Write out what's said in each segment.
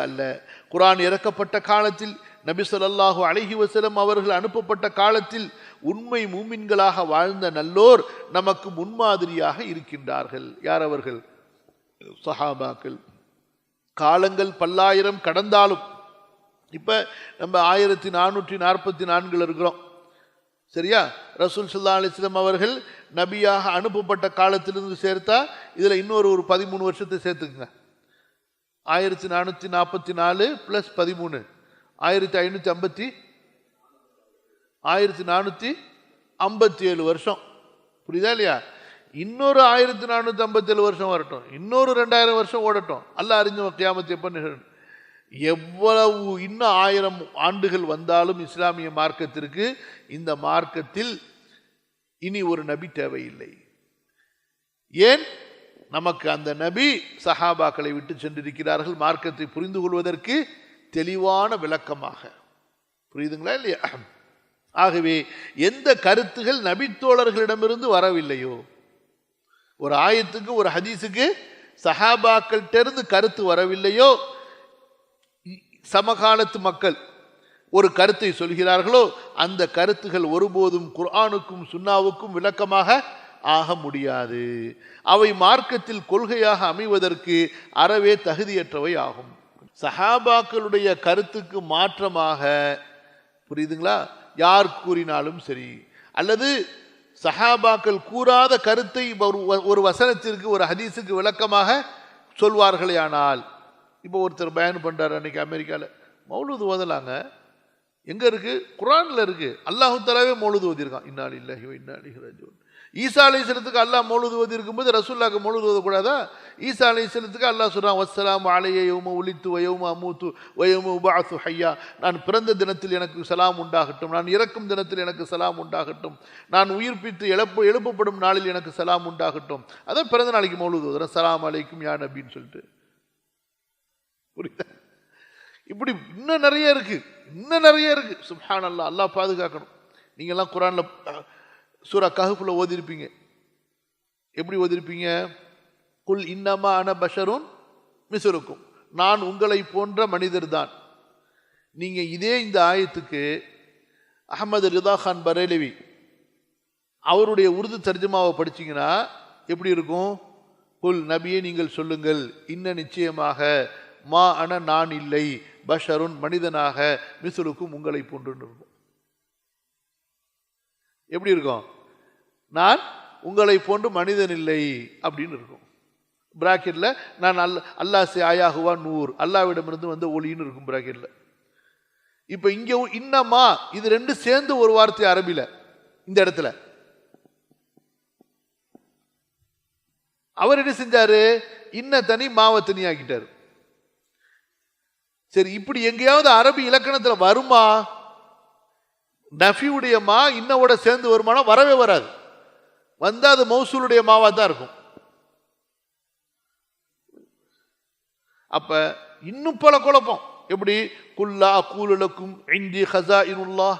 அல்ல. குரான் இறக்கப்பட்ட காலத்தில் நபி சொல்லாஹு அழகி வசலம் அவர்கள் அனுப்பப்பட்ட காலத்தில் உண்மை மூமின்களாக வாழ்ந்த நல்லோர் நமக்கு முன்மாதிரியாக இருக்கின்றார்கள். யார் அவர்கள்? சஹாபாக்கள். காலங்கள் பல்லாயிரம் கடந்தாலும் இப்ப நம்ம ஆயிரத்தி நானூற்றி நாற்பத்தி நான்கில் இருக்கிறோம். சரியா? ரசூல் சுல்லா அலைஹி அவர்கள் நபியாக அனுப்பப்பட்ட காலத்திலிருந்து சேர்த்தா இதுல இன்னொரு ஒரு பதிமூணு வருஷத்தை சேர்த்துக்குங்க. ஆயிரத்தி நானூற்றி நாற்பத்தி நாலு ப்ளஸ் பதிமூணு. ஆயிரத்தி ஐநூற்றி ஐம்பத்தி ஆயிரத்தி நானூற்றி ஐம்பத்தி ஏழு வருஷம். புரியுதா இல்லையா? இன்னொரு ஆயிரத்தி நானூற்றி ஐம்பத்தேழு வருஷம் வரட்டும். இன்னொரு ரெண்டாயிரம் வருஷம் ஓடட்டும். அல்ல அறிஞ்ச கியாமத்தை எப்போ நிகழும்? எவ்வளவு இன்னும் ஆயிரம் ஆண்டுகள் வந்தாலும் இஸ்லாமிய மார்க்கத்திற்கு இந்த மார்க்கத்தில் இனி ஒரு நபி தேவையில்லை. ஏன்? நமக்கு அந்த நபி சஹாபாக்களை விட்டு சென்றிருக்கிறார்கள் மார்க்கத்தை புரிந்து கொள்வதற்கு தெளிவான விளக்கமாக. புரியுதுங்களா இல்லையா? ஆகவே எந்த கருத்துகள் நபித்தோழர்களிடமிருந்து வரவில்லையோ ஒரு ஆயத்துக்கு ஒரு ஹதீஸுக்கு சஹாபாக்கள்கிட்டருந்து கருத்து வரவில்லையோ சமகாலத்து மக்கள் ஒரு கருத்தை சொல்கிறார்களோ அந்த கருத்துகள் ஒருபோதும் குர்ஆனுக்கும் சுன்னாவுக்கும் விளக்கமாக ஆக முடியாது. அவை மார்க்கத்தில் கொள்கையாக அமைவதற்கு அறவே தகுதியற்றவை ஆகும். சஹாபாக்களுடைய கருத்துக்கு மாற்றமாக புரியுதுங்களா? யார் கூறினாலும் சரி. அல்லது சஹாபாக்கள் கூறாத கருத்தை ஒரு ஒரு வசனத்திற்கு ஒரு ஹதீஸுக்கு விளக்கமாக சொல்வார்களே ஆனால். இப்போ ஒருத்தர் பயன் பண்றாரு அன்னைக்கு அமெரிக்காவில் மௌலூது ஓதலாங்க. எங்கே இருக்குது குரானில் இருக்குது அல்லாஹு தலாவே மொழுது ஓதிருக்கான் இன்னாலி இல்லஹி இன்னாலி ரஜூன் ஈசா அலைசலத்துக்கு அல்லாஹ் மொழுது ஓதி இருக்கும்போது ரசூல்லாக்கு மொழுது ஓதக்கூடாதா ஈசா அலைசலத்துக்கு அல்லாஹ் சொல்கிறான் வசலாம் அலைய யௌம உலித்து வயௌம அமூத்து வயௌம உபாசு ஹையா. நான் பிறந்த தினத்தில் எனக்கு சலாம் உண்டாகட்டும். நான் இறக்கும் தினத்தில் எனக்கு சலாம் உண்டாகட்டும். நான் உயிர்ப்பித்து எழுப்பு எழுப்பப்படும் நாளில் எனக்கு சலாம் உண்டாகட்டும். அதான் பிறந்த நாளைக்கு மொழுது ஓதுறேன் சலாம் அலைக்கும் யான் அப்படின்னு சொல்லிட்டு. புரியுதா? இப்படி இன்னும் நிறைய இருக்குது இன்னும் நிறைய இருக்குது சுப்ஹான் அல்லா அல்லா பாதுகாக்கணும். நீங்கள்லாம் குரானில் சூரா கஹுப்பில் ஓதிருப்பீங்க. எப்படி ஓதிருப்பீங்க? குல் இன்னமா அன பஷரும் மிசுருக்கும் நான் உங்களை போன்ற மனிதர் தான். நீங்கள் இதே இந்த ஆயத்துக்கு அகமது ரிதா கான் பரேலவி அவருடைய உருது தர்ஜமாவை படிச்சீங்கன்னா எப்படி இருக்கும்? புல் நபியை நீங்கள் சொல்லுங்கள். இன்ன நிச்சயமாக மா அன நான் இல்லை. பஷருன் மனிதனாக மிசுலுக்கும் உங்களை போன்றுன்னு இருக்கும் எப்படி இருக்கும்? நான் உங்களை போன்று மனிதன் இல்லை அப்படின்னு இருக்கும். பிராக்கெட்டில் நான் அல் அல்லாஹ் சே ஆயாகுவா நூர். அல்லாவிடமிருந்து வந்த ஒளின்னு இருக்கும் பிராக்கெட்டில் இப்போ இங்கே இன்னமா இது ரெண்டு சேர்ந்து ஒரு வார்த்தை அரபியில் இந்த இடத்துல. அவர் என்ன செஞ்சாரு? இன்ன தனி மாவத்தனி ஆக்கிட்டார் சரி இப்படி எங்கேயாவது அரபி இலக்கணத்துல வருமா? நஃபியுடைய மா இன்னவோட சேர்ந்து வருமானா? வரவே வராது. வந்தால் அது மௌசூலுடைய மாவாக தான் இருக்கும். அப்ப இன்னும் பல குழப்பம். எப்படி? குல்லா கூலுலக்கும் இந்தி ஹசா இனுல்லா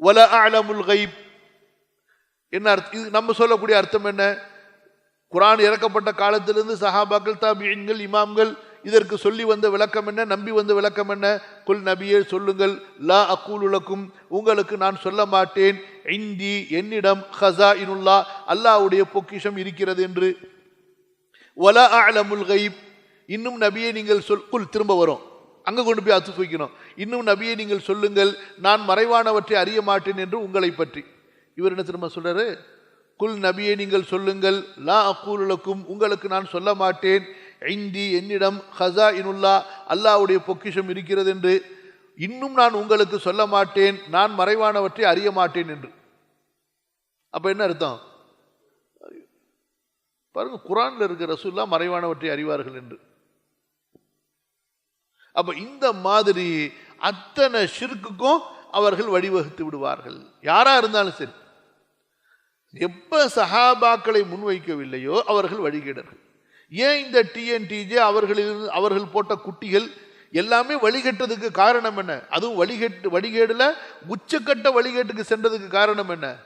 வல அலமுல் கைப் என்ன அர்த்தம் இது நம்ம சொல்லக்கூடிய அர்த்தம் என்ன? குரான் இறக்கப்பட்ட காலத்திலிருந்து சஹாபாக்கள் தாபியன்கள் இமாம்கள் இதற்கு சொல்லி வந்த விளக்கம் என்ன நம்பி வந்த விளக்கம் என்ன? குல் நபியே சொல்லுங்கள். லா அக்கூலுலக்கும் உங்களுக்கு நான் சொல்ல மாட்டேன். இந்தி என்னிடம் ஹசா இனுல்லா அல்லாஹ்வுடைய பொக்கிஷம் இருக்கிறது என்று. வல அலமுல் கைப் இன்னும் நபியை நீங்கள் சொல் குல் திரும்ப வரும். அங்கே கொண்டு போய் அத்து வைக்கணும் இன்னும் நபியை நீங்கள் சொல்லுங்கள் நான் மறைவானவற்றை அறிய மாட்டேன் என்று உங்களை பற்றி. இவர் என்ன திரும்ப சொல்றாரு? குல் நபியை நீங்கள் சொல்லுங்கள் லா அக்கூலுலக்கும் உங்களுக்கு நான் சொல்ல மாட்டேன். ஐந்தி என்னிடம் ஹசா இனுல்லா அல்லாஹ்வுடைய பொக்கிஷம் இருக்கிறது என்று இன்னும் நான் உங்களுக்கு சொல்ல மாட்டேன் நான் மறைவானவற்றை அறிய மாட்டேன் என்று. அப்போ என்ன அர்த்தம்? பாருங்க குரான்ல இருக்கிற ரசூல்லா மறைவானவற்றை அறிவார்கள் என்று. அப்போ இந்த மாதிரி அத்தனை ஷிர்க்குக்கும் அவர்கள் வழிவகுத்து விடுவார்கள். யாராக இருந்தாலும் சரி. எப்போ சஹாபாக்களை முன்வைக்கவில்லையோ அவர்கள் வழிகேடர்கள். ஏன் இந்த டிஎன்டிஜே அவர்களில் அவர்கள் போட்ட குட்டிகள் எல்லாமே வழிகட்டதுக்கு காரணம் என்ன? அதுவும் வழிகட்டு வழிகேடில் உச்சக்கட்ட வழிகேட்டுக்கு சென்றதுக்கு காரணம் என்ன?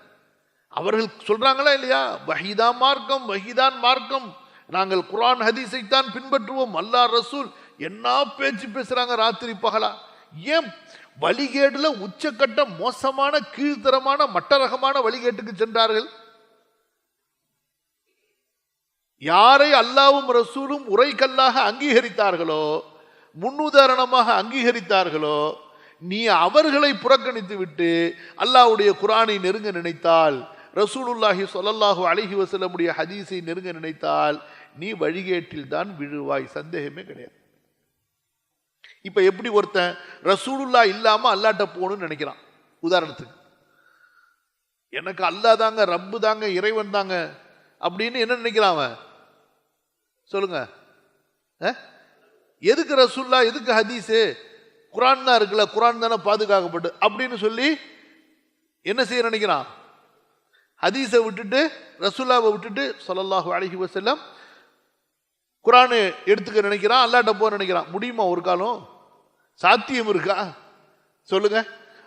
அவர்கள் சொல்றாங்களா இல்லையா? வஹிதா மார்க்கம் வஹிதான் மார்க்கம். நாங்கள் குரான் ஹதீஸை தான் பின்பற்றுவோம். அல்லா ரசூல் என்ன பேச்சு பேசுறாங்க ராத்திரி பகலா? ஏன்? வழிகேடுல உச்சக்கட்ட மோசமான கீழ்த்தரமான மட்டரகமான வழிகேட்டுக்கு சென்றார்கள். யாரை அல்லாவும் ரசூலும் உரைக்கல்லாக அங்கீகரித்தார்களோ முன்னுதாரணமாக அங்கீகரித்தார்களோ நீ அவர்களை புறக்கணித்து விட்டு அல்லாவுடைய குரானை நெருங்க நினைத்தால் ரசூலுல்லாஹி சொல்லல்லாஹு அழகி வசலமுடைய ஹதீஸை நெருங்க நினைத்தால் நீ வழிகேட்டில் தான் விழுவாய் சந்தேகமே கிடையாது. இப்போ எப்படி ஒருத்தன் ரசூலுல்லா இல்லாமல் அல்லாட்ட போகணும்னு நினைக்கிறான்? உதாரணத்துக்கு எனக்கு அல்லாஹ் தாங்க ரப்பு தாங்க இறைவன் தாங்க அப்படின்னு என்ன நினைக்கிறான் அவன்? சொல்லுங்க. எதுக்கு ரசுல்லா எதுக்கு ஹதீஸு? குரான் தான் இருக்குல்ல குரான் தானே பாதுகாக்கப்பட்டு. அப்படின்னு சொல்லி என்ன செய்ய நினைக்கிறான்? ஹதீஸை விட்டுட்டு ரசுல்லாவை விட்டுட்டு சொல்லல்லாஹு அழகி வசல்லம் குரானு எடுத்துக்க நினைக்கிறான் அல்லாட்ட போக நினைக்கிறான். முடியுமா ஒரு காலம்? சாத்தியம் இருக்கா? சொல்லுங்க.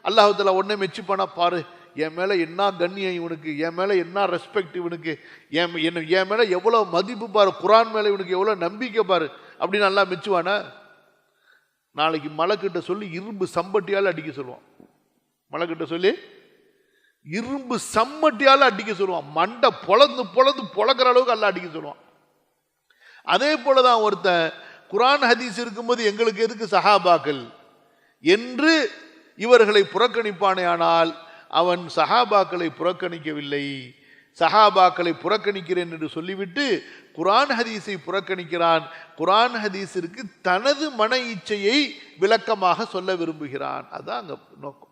அல்லாஹத்துல உடனே மெச்சிப்பானா பாரு. என் மேலே என்ன கண்ணியம் இவனுக்கு? என் மேலே என்ன ரெஸ்பெக்ட் இவனுக்கு? என் என்ன என் மேலே எவ்வளோ மதிப்பு பாரு? குரான் மேலே இவனுக்கு எவ்வளோ நம்பிக்கை பாரு? அப்படின்னு நல்லா மிச்சுவானா? நாளைக்கு மலைக்கிட்ட சொல்லி இரும்பு சம்பட்டியால் அடிக்க சொல்லுவான். மலைக்கிட்ட சொல்லி இரும்பு சம்மட்டியால் அடிக்க சொல்லுவான். மண்டை பொழந்து பொழந்து பொழக்கிற அளவுக்கு அல்ல அடிக்க சொல்லுவான். அதே போலதான் ஒருத்தன் குரான் ஹதீஸ் இருக்கும்போது எங்களுக்கு எதுக்கு சஹாபாக்கள்? என்று இவர்களை புறக்கணிப்பானேயானால் அவன் சஹாபாக்களை புறக்கணிக்கவில்லை. சஹாபாக்களை புறக்கணிக்கிறேன் என்று சொல்லிவிட்டு குரான் ஹதீஸை புறக்கணிக்கிறான். குரான் ஹதீஸிற்கு தனது மன இச்சையை விளக்கமாக சொல்ல விரும்புகிறான். அதுதான் அங்கே நோக்கம்.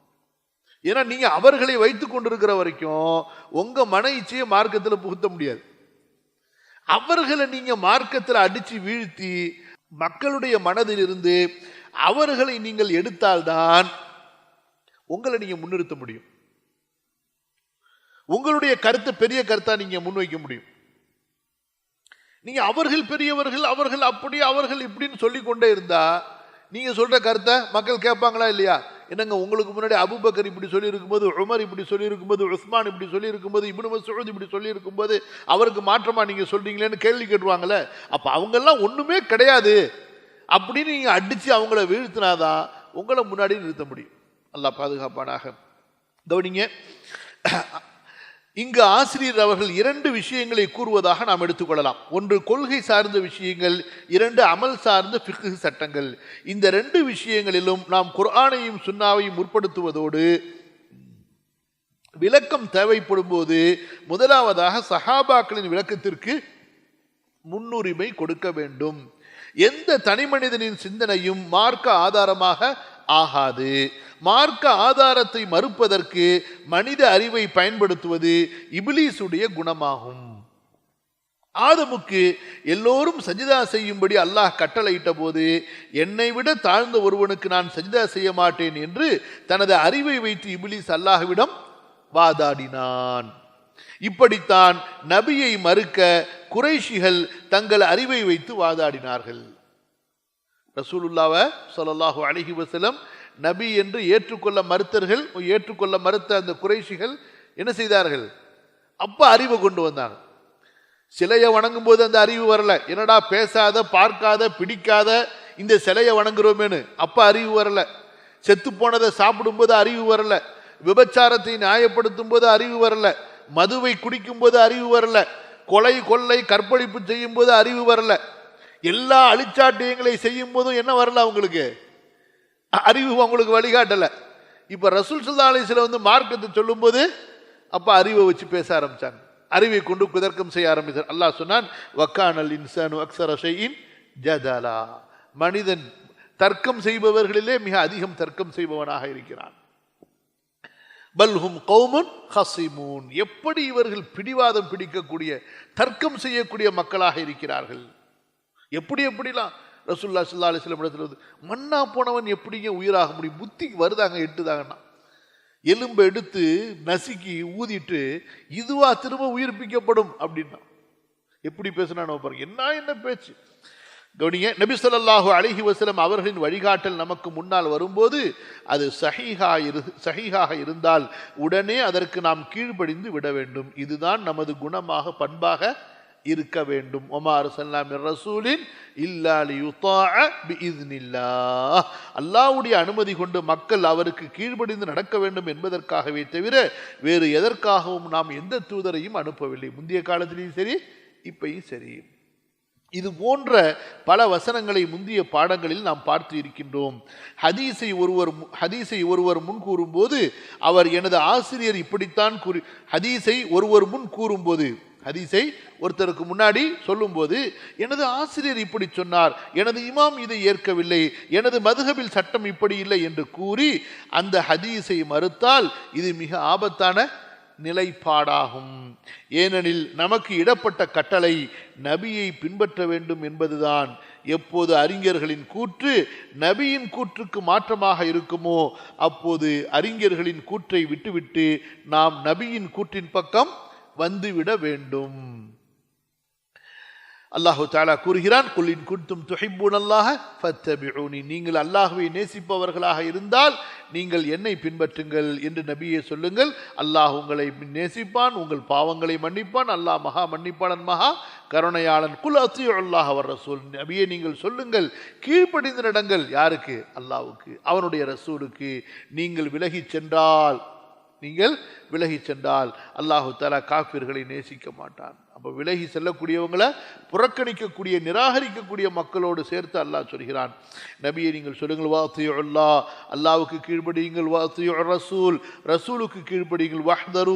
ஏன்னா நீங்கள் அவர்களை வைத்து கொண்டிருக்கிற வரைக்கும் உங்கள் மன இச்சையை மார்க்கத்தில் புகுத்த முடியாது. அவர்களை நீங்கள் மார்க்கத்தில் அடித்து வீழ்த்தி மக்களுடைய மனதிலிருந்து அவர்களை நீங்கள் எடுத்தால்தான் உங்களை நீங்கள் முன்னிறுத்த முடியும். உங்களுடைய கருத்தை பெரிய கருத்தா நீங்க முன்வைக்க முடியும். நீங்க அவர்கள் பெரியவர்கள் அவர்கள் அப்படி அவர்கள் இப்படின்னு சொல்லிக்கொண்டே இருந்தா நீங்க சொல்ற கருத்தை மக்கள் கேட்பாங்களா இல்லையா? என்னங்க உங்களுக்கு முன்னாடி அபுபக்கர் இப்படி சொல்லி இருக்கும்போது உமர் இப்படி சொல்லி இருக்கும்போது உஸ்மான் இப்படி சொல்லி இருக்கும்போது இப்னு மசூத் இப்படி சொல்லி இருக்கும்போது அவருக்கு மாற்றமா நீங்க சொல்றீங்களேன்னு கேள்வி கேட்டுருவாங்கல்ல? அப்ப அவங்க எல்லாம் ஒண்ணுமே கிடையாது. அப்படின்னு நீங்க அடிச்சு அவங்கள வீழ்த்தினாதான் உங்களை முன்னாடி நிறுத்த முடியும். நல்லா பாதுகாப்பானாக. கவனிங்க. இங்கு ஆசிரியர் அவர்கள் இரண்டு விஷயங்களை கூறுவதாக நாம் எடுத்துக்கொள்ளலாம். ஒன்று கொள்கை சார்ந்த விஷயங்கள் இரண்டு அமல் சார்ந்த ஃபிக்ஹ் சட்டங்கள். இந்த ரெண்டு விஷயங்களிலும் நாம் குர்ஆனையும் சுன்னாவையும் முற்படுத்துவதோடு விளக்கம் தேவைப்படும் போது முதலாவதாக சஹாபாக்களின் விளக்கத்திற்கு முன்னுரிமை கொடுக்க வேண்டும். எந்த தனிமனிதனின் சிந்தனையும் மார்க்க ஆதாரமாக ஆகாது. மார்க்க ஆதாரத்தை மறுப்பதற்கு மனித அறிவை பயன்படுத்துவது இபிலீசுடைய குணமாகும். ஆதமுக்கு எல்லோரும் சஜிதா செய்யும்படி அல்லாஹ் கட்டளையிட்ட போது என்னை விட தாழ்ந்த ஒருவனுக்கு நான் சஜிதா செய்ய மாட்டேன் என்று தனது அறிவை வைத்து இபிலிஸ் அல்லாஹ்விடம் வாதாடினான். இப்படித்தான் நபியை மறுக்க குறைஷிகள் தங்கள் அறிவை வைத்து வாதாடினார்கள். ரசூலுல்லாவ ஸல்லல்லாஹு அலைஹி வசலம் நபி என்று ஏற்றுக்கொள்ள மறுத்தர்கள் ஏற்றுக்கொள்ள மறுத்த அந்த குறைஷிகள் என்ன செய்தார்கள்? அப்போ அறிவை கொண்டு வந்தாங்க. சிலையை வணங்கும் போது அந்த அறிவு வரல. என்னடா பேசாத பார்க்காத பிடிக்காத இந்த சிலையை வணங்குறோமேனு அப்போ அறிவு வரல. செத்து போனதை சாப்பிடும்போது அறிவு வரல. விபச்சாரத்தை நியாயப்படுத்தும் போது அறிவு வரல. மதுவை குடிக்கும் போது அறிவு வரல. கொலை கொள்ளை கற்பழிப்பு செய்யும் போது அறிவு வரல. எல்லா அழிச்சாட்டியங்களை செய்யும் போதும் என்ன வரல அவங்களுக்கு? அறிவு அவங்களுக்கு வழிகாட்டல. இப்ப ரசூல் சுல்லா அலிஸ்ல வந்து மார்க்கத்தை சொல்லும்போது அப்போ அறிவை வச்சு பேச ஆரம்பித்தாங்க அறிவை கொண்டு குதர்க்கம் செய்ய ஆரம்பித்தார் அல்லாஹ் சொன்னான் வக்கானல் இன்சானு அக்ஸர ஷைஇன் ஜதலா. மனிதன் தர்க்கம் செய்பவர்களிலே மிக அதிகம் தர்க்கம் செய்பவனாக இருக்கிறான். பல்ஹும் கௌமுன் ஹசிமூன் எப்படி இவர்கள் பிடிவாதம் பிடிக்கக்கூடிய தர்க்கம் செய்யக்கூடிய மக்களாக இருக்கிறார்கள்? எப்படி எப்படிலாம்? ரசூல்லா சுல்லா அலிஸ்லம் இடத்துல வந்து மண்ணா போனவன் எப்படிங்க உயிராக முடியும்? புத்திக்கு வருதாங்க எட்டுதாங்கன்னா. எலும்பை எடுத்து நசுக்கி ஊதிட்டு இதுவா திரும்ப உயிர்ப்பிக்கப்படும் அப்படின்னா. எப்படி பேசுனானோ பாருங்க. என்ன என்ன பேச்சு? கவனிங்க நபிசல்லாஹு அழகி வசலம் அவர்களின் வழிகாட்டல் நமக்கு முன்னால் வரும்போது அது சஹீகா இரு சஹீகாக இருந்தால் உடனே அதற்கு நாம் கீழ்ப்படிந்து விட வேண்டும். இதுதான் நமது குணமாக பண்பாக இருக்க வேண்டும். ஒமார் சல்லாமின் ரசூலின் இல்லாலி அல்லாவுடைய அனுமதி கொண்டு மக்கள் அவருக்கு கீழ்ப்படிந்து நடக்க வேண்டும் என்பதற்காகவே தவிர வேறு எதற்காகவும் நாம் எந்த தூதரையும் அனுப்பவில்லை. முந்தைய காலத்திலையும் சரி இப்பையும் சரி. இது போன்ற பல வசனங்களை முந்தைய பாடங்களில் நாம் பார்த்து இருக்கின்றோம். ஹதீஸை ஒருவர் ஹதீஸை ஒருவர் முன் கூறும்போது அவர் எனது ஆசிரியர் இப்படித்தான் கூறி ஹதீஸை ஒருவர் முன் கூறும்போது ஹதீஸை ஒருத்தருக்கு முன்னாடி சொல்லும்போது எனது ஆசிரியர் இப்படி சொன்னார் எனது இமாம் இதை ஏற்கவில்லை எனது மதுகபில் சட்டம் இப்படி இல்லை என்று கூறி அந்த ஹதீஸை மறுத்தால் இது மிக ஆபத்தான நிலைப்பாடாகும். ஏனெனில் நமக்கு இடப்பட்ட கட்டளை நபியை பின்பற்ற வேண்டும் என்பதுதான். எப்போது அறிஞர்களின் கூற்று நபியின் கூற்றுக்கு மாற்றமாக இருக்குமோ அப்போது அறிஞர்களின் கூற்றை விட்டுவிட்டு நாம் நபியின் கூற்றின் பக்கம் வந்துவிட வேண்டும். அல்லாஹு தாலா கூறுகிறான் குல்லின் குன்தும் துஹிப்பூன் அல்லாஹ ஃபத்தபிஊனி. நீங்கள் அல்லாஹுவை நேசிப்பவர்களாக இருந்தால் நீங்கள் என்னை பின்பற்றுங்கள் என்று நபியை சொல்லுங்கள். அல்லாஹ் உங்களை நேசிப்பான் உங்கள் பாவங்களை மன்னிப்பான் அல்லாஹ் மகா மன்னிப்பாளன் மகா கருணையாளன். குல் அத்தி அல்லாஹ் அவர் ரசூல். நபியை நீங்கள் சொல்லுங்கள் கீழ்ப்படிந்து நடங்கள். யாருக்கு? அல்லாஹுக்கு அவனுடைய ரசூலுக்கு. நீங்கள் விலகி சென்றால் நீங்கள் விலகி சென்றால். அல்லாஹு தலா காஃபிர்களை நேசிக்க மாட்டான். அப்போ விலகி செல்லக்கூடியவங்களை புறக்கணிக்கக்கூடிய நிராகரிக்கக்கூடிய மக்களோடு சேர்த்து அல்லாஹ் சொல்கிறான். நபியை நீங்கள் சொல்லுங்கள் வாத்தியோ அல்லாவுக்கு கீழ்படியுங்கள் வாத்தியோ ரசூல் ரசூலுக்கு கீழ்படியுங்கள் வஹ்தரு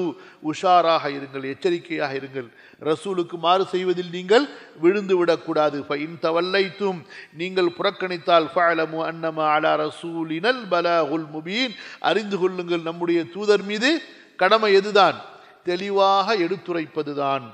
உஷாராக இருங்கள் எச்சரிக்கையாக இருங்கள். ரசூலுக்கு மாறு செய்வதில் நீங்கள் விழுந்து விடக்கூடாது. ஃபைன் தவல்லைத்தும் நீங்கள் புறக்கணித்தால் ஃபாலமு அன்னமா அலா ரசூலினல் பலாகுல் முபீன். அறிந்து கொள்ளுங்கள் நம்முடைய தூதர் மீது கடமை எதுதான்? தெளிவாக எடுத்துரைப்பதுதான்.